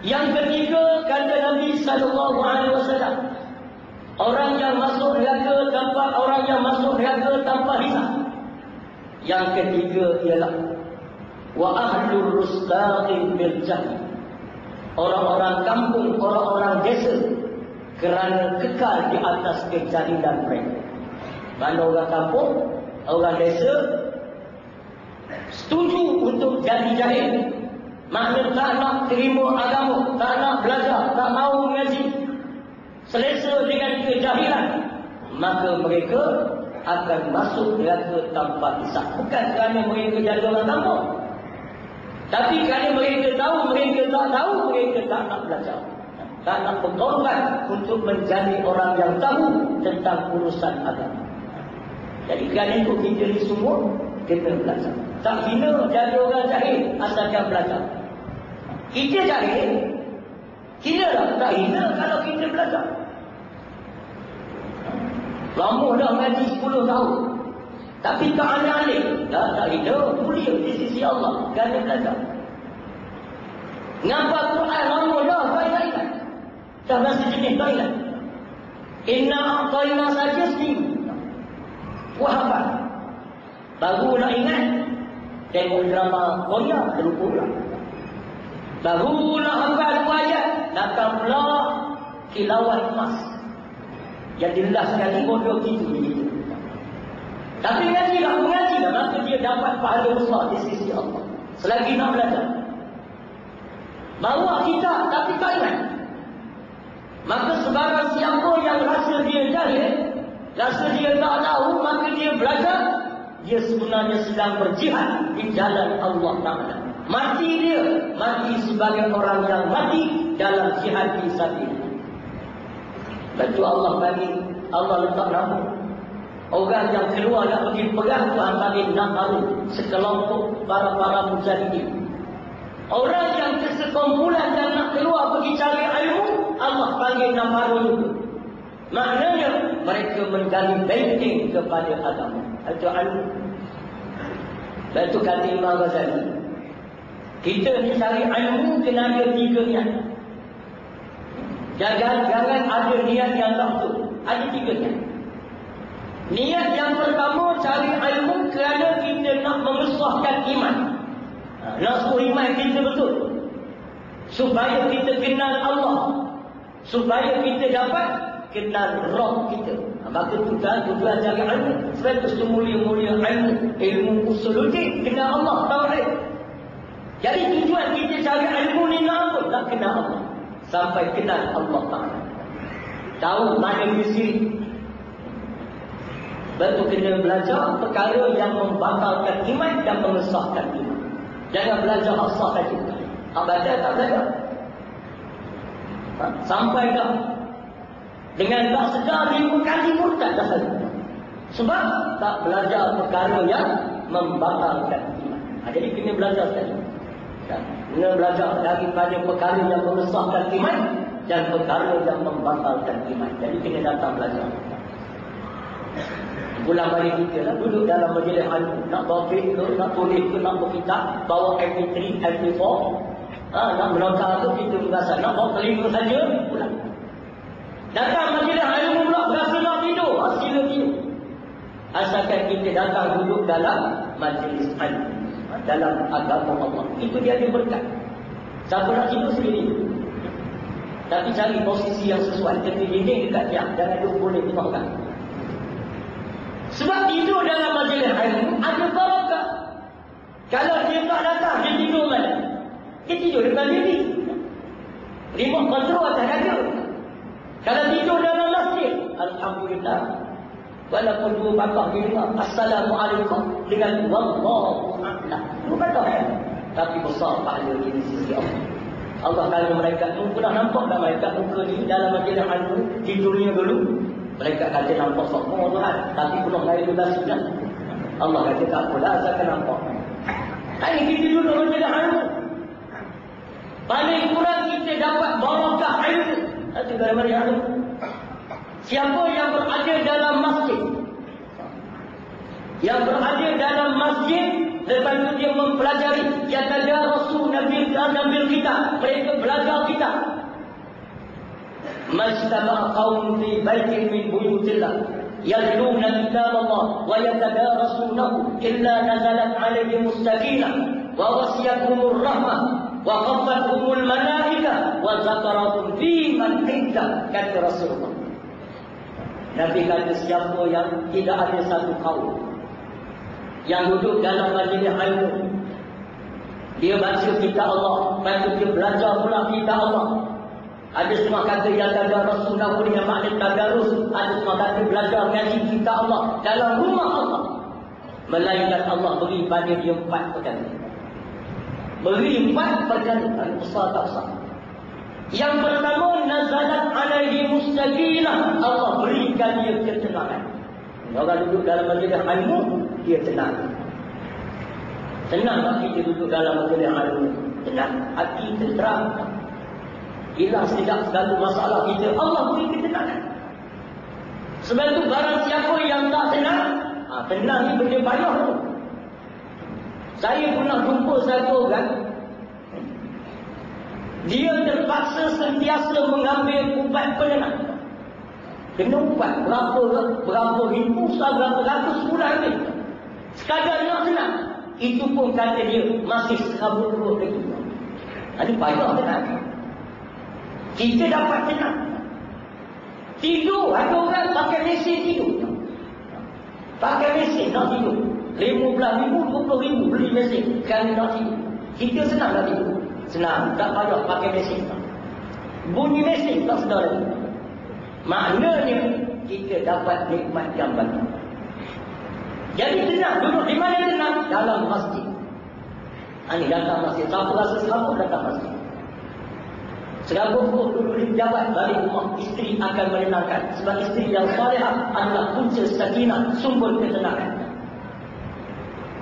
Yang ketiga kata Nabi sallallahu alaihi wasallam orang yang masuk neraka tanpa orang yang masuk neraka tanpa hisab. Yang ketiga ialah wa ahlur rustaqin bil. Orang-orang kampung, orang-orang desa kerana kekal di atas kejahilan mereka. Mana orang kampung, orang desa setuju untuk jadi jahil. Maknanya tak nak terima agama, tak nak belajar, tak mahu mengaji. Selesa dengan kejahilan. Maka mereka akan masuk neraka tanpa hisap. Bukan kerana mereka jadi orang kampung. Tapi kerana mereka tahu, mereka tak tahu, mereka tak nak belajar. Tak nak berkorban untuk menjadi orang yang tahu tentang urusan agama. Jadi kerana itu kita ni semua, kita belajar. Tak hina jadi orang jahil asalkan belajar. Kita jahil, kita lah tak hina kalau kita belajar. Lama dah ngaji 10 tahun. Tapi tak alim-alim. Tak, tak hina, mulia di sisi Allah. Kerana belajar. Ngapa Quran lama dah, ingat. Tak rasa jenis ingat. Inna aqtaina saja sendiri. Apa? Baru nak ingat. Tengok drama Korea, terlupa pula. Baru nak hafal dua ayat. Datang pula kilauan emas. Yang jelas sekali bodoh itu. Tapi ngaji lah, mengaji lah. Maka dia dapat pahala besar di sisi Allah. Selagi nak belajar. Bawa kita, tapi tak ingat. Maka sebarang siapa yang rasa dia jahil, rasa dia tak tahu, maka dia belajar, dia sebenarnya sedang berjihad di jalan Allah Ta'ala. Mati dia, mati sebagai orang yang mati dalam jihad di sabi. Lepas Allah bagi, Allah letak nama. Orang yang keluar nak pergi perang Tuhan bagi tahu sekelompok para-para mujahidin. Orang yang kesekumpulan dan nak keluar pergi cari ilmu, Allah panggil nama juga. Maknanya mereka menggali benteng kepada agama. Itu ilmu. Itu kata Imam Ghazali. Kita ni cari ilmu kena ada tiga niat. Jangan, jangan ada niat yang tak betul. Ada tiga niat. Niat yang pertama cari ilmu kerana kita nak mengesahkan iman. Ha, nak suruh iman kita betul. Supaya kita kenal Allah. Supaya kita dapat kenal roh kita. Ha, maka tujuan tujuan cari ilmu. Sebab itu semulia-mulia ilmu. Ilmu usuluddin. Kenal Allah. Tauhid. Jadi tujuan kita cari ilmu ni apa? Nak kenal Allah. Sampai kenal Allah Ta'ala. Tahu mana diri Betul kena belajar perkara yang membatalkan iman dan mengesahkan iman. Jangan belajar asal saja. Tak baca tak belajar. Ha? Sampai dah. Dengan tak sedar lima kali murtad dah Sebab tak belajar perkara yang membatalkan iman. Ha, jadi kena belajar sekali. Kena belajar daripada perkara yang mengesahkan iman dan perkara yang membatalkan iman. Jadi kena datang belajar. Pulang balik kita lah. Duduk dalam majlis ilmu. Nak bawa ke, nak tulis ke, nak berkitab. Bawa MP3, MP4. Ha, nak menokar tu, kita berasa. Nak bawa kelima saja, pulang. Datang majlis ilmu pula, berasa nak tidur. Ha, sila. Asalkan kita datang duduk dalam majlis ilmu. Dalam agama Allah. Itu dia ada berkat. Siapa nak tidur sendiri. Tapi cari posisi yang sesuai. Ketika dinding dekat dia. Jangan duduk boleh dimakan. Sebab tidur dalam majlis ilmu ada barakah. Kalau dia tak datang, dia tidur mana? Dia tidur depan diri. Remote control atas radio. Kalau tidur dalam masjid, Alhamdulillah. Walaupun dua bapak dia dengar, Assalamualaikum dengan Wallahu a'lam. Dua bapak ya. Tapi besar pahala di sisi Allah. Allah kata mereka, pernah nampak tak mereka muka ni dalam majlis di dunia dulu? Mereka kata nampak sokong Tuhan. Tapi belum lahir juga sudah. Allah kata tak apa dah saya nampak. Ini kita duduk menjaga ilmu. Paling kurang kita dapat barakah ilmu. Itu dari mana ilmu. Siapa yang berada dalam masjid. Yang berada dalam masjid. Lepas itu dia mempelajari. Yang ada Rasul Nabi Nabi kita. Mereka belajar kita. Majtama kaum fi baitin min buyutillah Yadluna kitab Allah Wa yatadarasunahu Illa nazalat alaihi mustakina Wa wasiyatumur rahmah Wa khafatumul malaika Wa zakaratum fi man indah Kata Rasulullah Nabi kata siapa yang tidak ada satu kaum Yang duduk dalam majlis ilmu Dia baca kitab Allah Lepas dia belajar pula kitab Allah ada semua kata yang ada Rasulullah pun yang makna tadarus. Ada semua kata belajar ngaji kita Allah dalam rumah Allah. Melainkan Allah beri pada dia empat perkara. Beri empat perkara. Besar tak besar. Yang pertama, alaihi mustaqilah. Allah berikan dia ketenangan. Orang duduk dalam majlis ilmu, dia tenang. Tenang kita duduk dalam majlis ilmu? Tenang. Hati terang hilang sekejap segala masalah kita Allah beri ketenangan sebab itu barang siapa yang tak tenang ha, tenang ni benda payah tu saya pernah jumpa satu orang dia terpaksa sentiasa mengambil ubat penenang kena ubat berapa berapa ribu berapa ratus bulan ni sekadar nak tenang itu pun kata dia masih sekabut dua lagi ini payah tenang kita dapat tenang. Tidur, ada orang pakai mesin tidur. Pakai mesin nak tidur. Lima belas ribu, dua puluh ribu beli mesin. Kan nak tidur. Kita senang nak tidur. Senang. Tak payah pakai mesin. Bunyi mesin tak sedar lagi. Maknanya kita dapat nikmat gambar. Jadi tenang. Duduk di mana tenang? Dalam masjid. Ini datang masjid. Siapa rasa selamat datang masjid. Sedangkan untuk duduk di pejabat balik rumah isteri akan menenangkan. Sebab isteri yang salihah adalah punca sakinah, sumber ketenangan.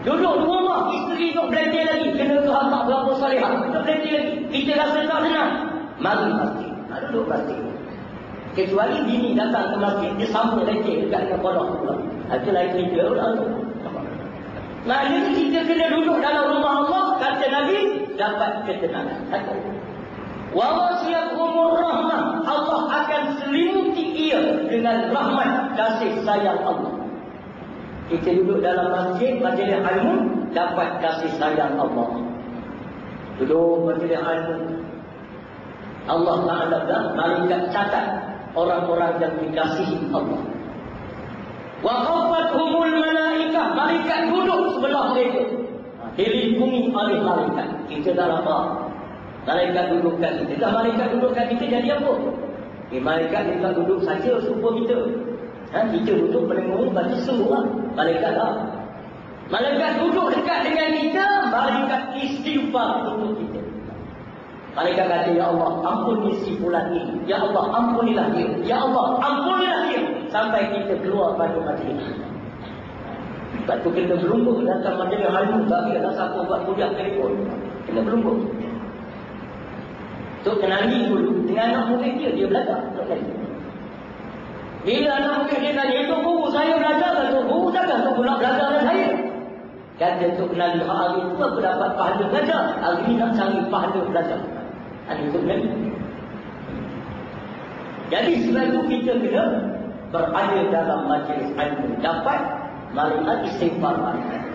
Duduk di rumah, isteri nak berhenti lagi. Kena ke harta Nak lagi. Kita rasa tak tenang. Mari masjid. Ha, duduk masjid. Kecuali bini datang ke masjid, dia sama leceh dekat dengan bodoh pula. Itu lain cerita. Maknanya kita kena duduk dalam rumah Allah, kata Nabi, dapat ketenangan. Takut. Wawasiyakumur rahmah Allah akan selimuti ia dengan rahmat kasih sayang Allah Kita duduk dalam masjid Majlis ilmu Dapat kasih sayang Allah Majlis ilmu Allah Ta'ala dah Malaikat catat Orang-orang yang dikasihi Allah Wa humul malaikah Malaikat duduk sebelah mereka Dilindungi oleh malaikat Kita dalam apa? Malaikat dudukkan kita. Dah malaikat dudukkan kita jadi apa? Eh, malaikat kita duduk saja serupa kita. Ha, kita duduk menengok baca semua. Lah. Malaikat lah. Malaikat duduk dekat dengan kita. Malaikat istighfar untuk kita. Malaikat kata, Ya Allah, ampuni si pulang ini. Ya Allah, ampunilah dia. Ya Allah, ampunilah dia. Sampai kita keluar pada majlis. Sebab tu kita berlumbuh datang majlis halu. Bagi ada siapa buat kuliah telefon. Kita berlumbuh. Tu kenali dulu dengan anak murid dia, dia belajar. Bila anak murid dia tanya, itu guru saya belajar ke tu? Guru takkan pula belajar dengan saya. Kata tu kenali hari itu aku dapat pahala belajar. Hari ini nak cari pahala belajar. Ada tu kenali. Jadi sebab itu kita kena berada dalam majlis ilmu. Dapat malaikat istighfar malaikat.